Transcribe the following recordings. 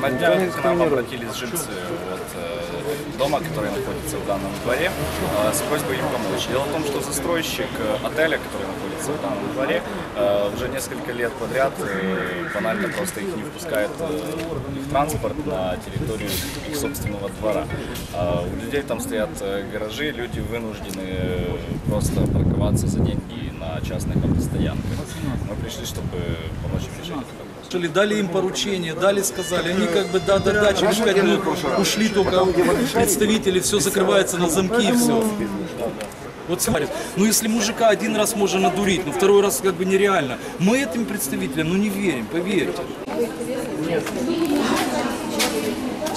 На днях к нам обратились жильцы вот, э, дома, который находится в данном дворе, э, с просьбой им помочь. Дело в том, что застройщик э, отеля, который находится в данном дворе, уже несколько лет подряд банально просто их не впускает их транспорт на территорию их собственного двора. У людей там стоят гаражи, люди вынуждены просто парковаться за деньги на частных автостоянках. Мы пришли, чтобы помочь им решить этот вопрос. Слушали, дали им поручение, дали, сказали. Они как бы да-да-да, через пять минут ушли только представители, все закрывается на замки и все. Вот смотрят, ну если мужика один раз можно надурить, но второй раз как бы нереально. Мы этим представителям, ну не верим, поверьте.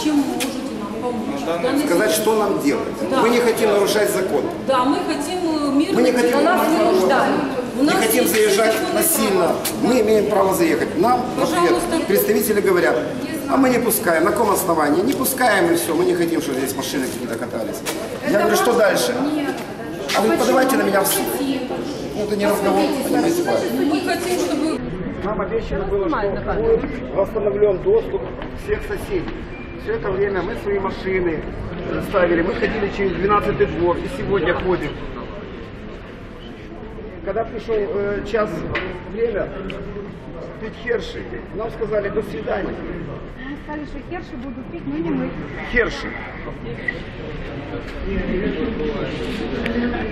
Чем можете нам помочь? Сказать, что нам делать. Мы не хотим нарушать закон. Да, мы хотим э, мирно, Мы не хотим но нас. У Не хотим заезжать насильно. Мы имеем право заехать. Нам в ответ представители говорят, а мы не пускаем. На каком основании? Не пускаем и все. Мы не хотим, чтобы здесь машины какие-то катались. Я говорю, что дальше? А вы подавайте на меня в суд. Ну, это не разговор, понимаете, правильно. Мы хотим, чтобы Нам обещано было, что будет восстановлен доступ всех соседей. Все это время мы свои машины ставили, мы ходили через 12 двор и сегодня ходим. Когда пришел э, час время пить херши, нам сказали до свидания. Нам сказали, что херши будут пить, но не мы. Херши.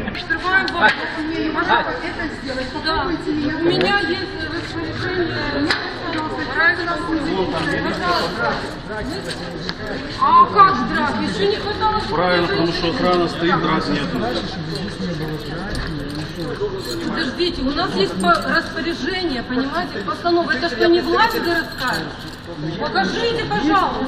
Открываем вопрос. это сделать. У меня есть разрешение. Пожалуйста. А как драк? Еще не хватало. Правильно, потому что охрана стоит, драк нет. Подождите, у нас есть по- распоряжение, понимаете, постанова. Это что, не власть городская? Покажите, пожалуйста.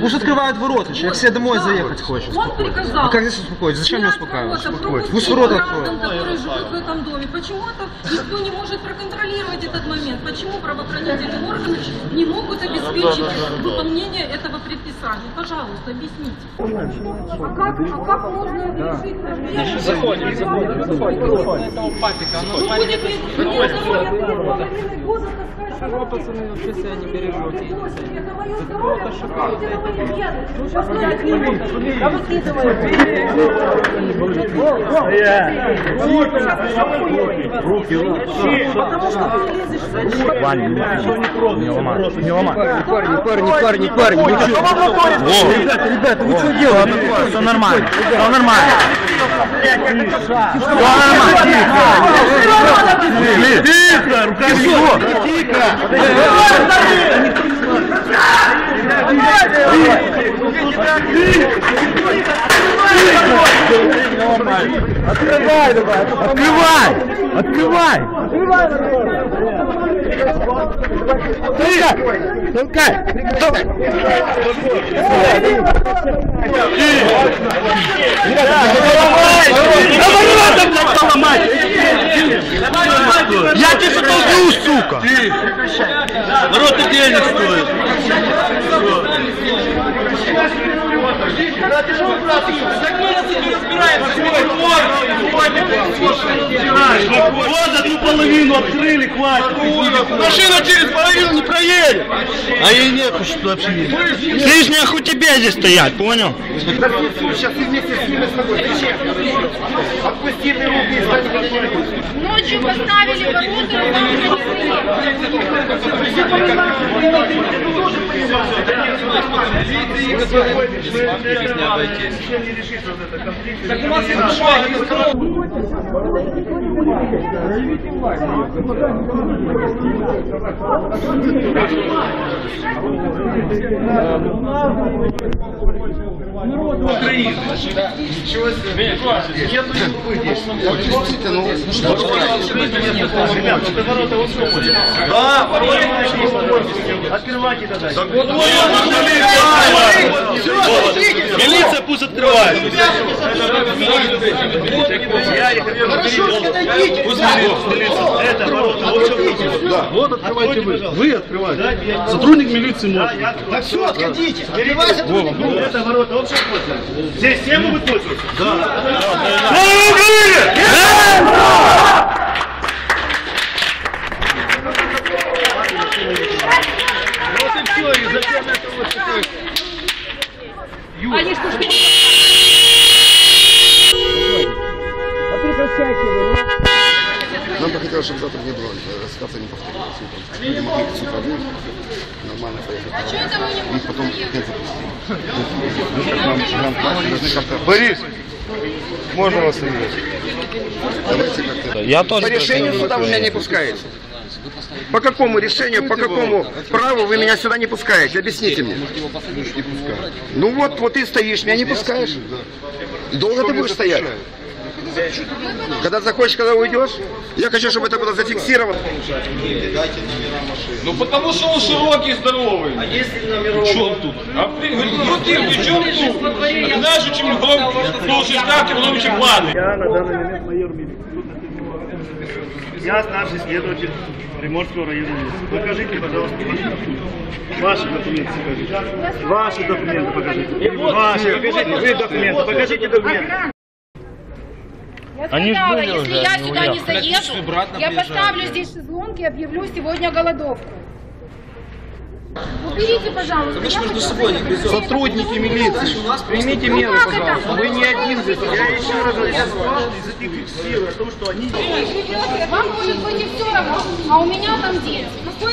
Пусть открывают ворота, человек все домой заехать хочет. Он приказал. А как здесь успокоить? Зачем мне снять успокаивать? Успокоить. Пусть ворота откроют. которые живут в этом доме. Почему-то никто не может проконтролировать этот момент. Почему правоохранительные органы не могут обеспечить выполнение этого предписания? Пожалуйста, объясните. А как, а как можно решить? Заходим, заходим, заходим. Ну, будет здоровье три с половиной года таскать Чего, пацаны, вообще себя не бережете? Это мое За здоровье, кого-то шоколадно это мои это деды. Поставить не могут. Да Ваня, не ломай. Не ломай. Парни, парни, парни, парни. Что? Ребята, ребята, вы что делаете? Все нормально. Все нормально. Все нормально. Тихо, руками Тихо. Открывай давай. Открывай. Открывай. Толкай. Толкай. Затолкну, сука! Ворота денег стоят. Вот одну половину открыли, хватит. Машина через половину не проедет. А ей нет что вообще нет. Слышь, нахуй тебе здесь стоять, понял? Сейчас и вместе с ними с тобой. Отпусти ты руки и стань где-нибудь. Ночью поставили ворота, и там уже не Украины. Ничего себе. Нет, ну здесь. Вот действительно, ну что? Ребята, ты ворота вот Да, ворота. Милиция пусть открывает. Вот открывайте вы. Вы открываете. Сотрудник милиции может. Так все, отходите. Это ворота вообще Здесь все могут пользоваться? Да. Они что ж Нам бы хотелось, чтобы завтра не было, э, ситуация не повторилась. Люди могли с утра нормально поехать. А что это мы не можем потом опять запустили. Борис, можно вас иметь? Я тоже. По решению суда у меня не пускают. По какому решению, по какому праву вы меня сюда не пускаете? Объясните мне. Ну вот, вот ты стоишь, меня не пускаешь. Долго ты будешь стоять? Когда захочешь, когда уйдешь? Я хочу, чтобы это было зафиксировано. Ну потому что он широкий, здоровый. А если номеров? Чем тут? А при, ну ты при чем тут? Знаешь, чем громкий, слушаешь так, и чем ладно. Я на данный момент майор милиции. Я старший следователь Приморского района. Покажите, пожалуйста, ваши документы. Покажите. Ваши документы покажите. Ваши, покажите. Вы документы, покажите документы. Я Они сказала, были если уже, я они сюда не заеду, я поставлю здесь шезлонг и объявлю сегодня голодовку. Уберите, пожалуйста. Мы же между собой не грызем. Сотрудники милиции, примите Ну меры, пожалуйста. это? Вы не один здесь. Я еще раз говорю, я дважды зафиксирую о том, что они... Вам может быть и все равно, а у меня там дети.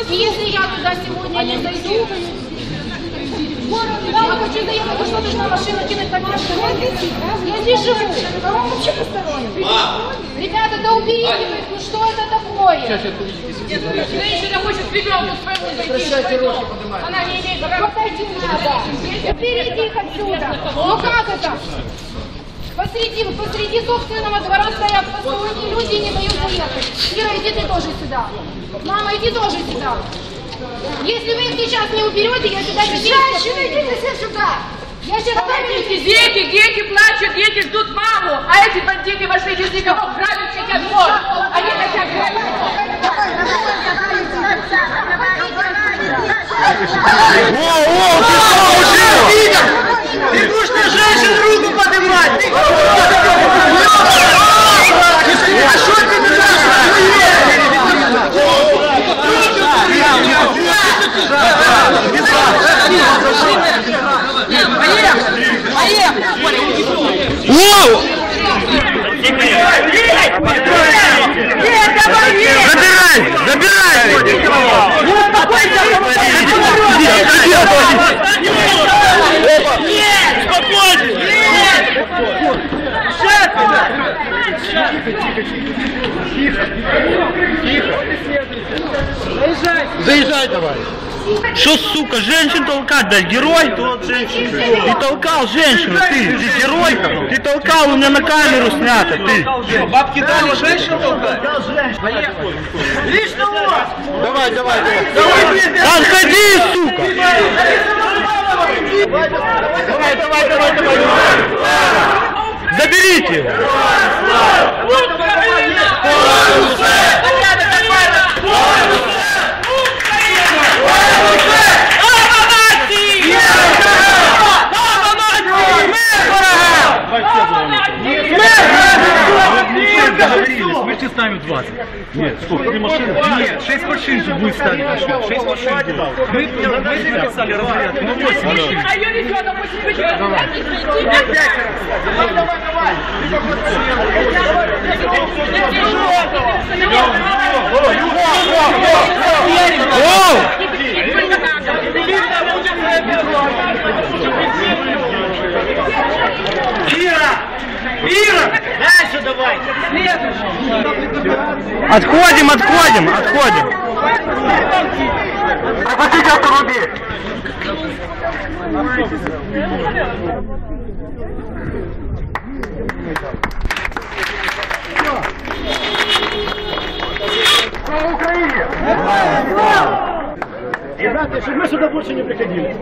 И если я туда сегодня не зайду, да, я хочу заехать, то что нужно машину кинуть на место? Я здесь живу. А он вообще посторонний. Ребята, да уберите вы, ну что это такое? Женщина хочет с ребенком своему зайти. Она не имеет права. Подойти надо. Уберите их отсюда. Ну как это? Посреди, посреди собственного двора стоят посторонние люди и не дают заехать. Ира, иди ты тоже сюда. Мама, иди тоже сюда. Если вы их сейчас не уберете, я сюда не Женщина, идите все сюда. Я сейчас Дети, дети, дети плачут, дети ждут маму, а эти бандиты вошли без никого, грабят, хотят двор. Они хотят грабить. Ты будешь на женщин руку поднимать! Забирай! Забирай! Заезжай давай. Что, сука, женщин толкать, блядь, герой? Ты толкал женщину, ты, ты герой? Ты толкал, у меня на камеру снято, ты. Бабки дали женщин толкать? Лично у вас! Давай, давай, давай. Отходи, сука! Давай, давай, давай, давай. Заберите его. Мы тебе ставим 20. Нет, сколько? Три машины? Нет, 6 машин тут будет ставить. 6 машин будет. Мы, мы записали разряд, ну 8 машин. А ее ребенок очень хочет. Ира! Ира! Дальше давай! Отходим, отходим, отходим. Пропустите автомобиль! Ребята, чтобы мы сюда больше не приходили.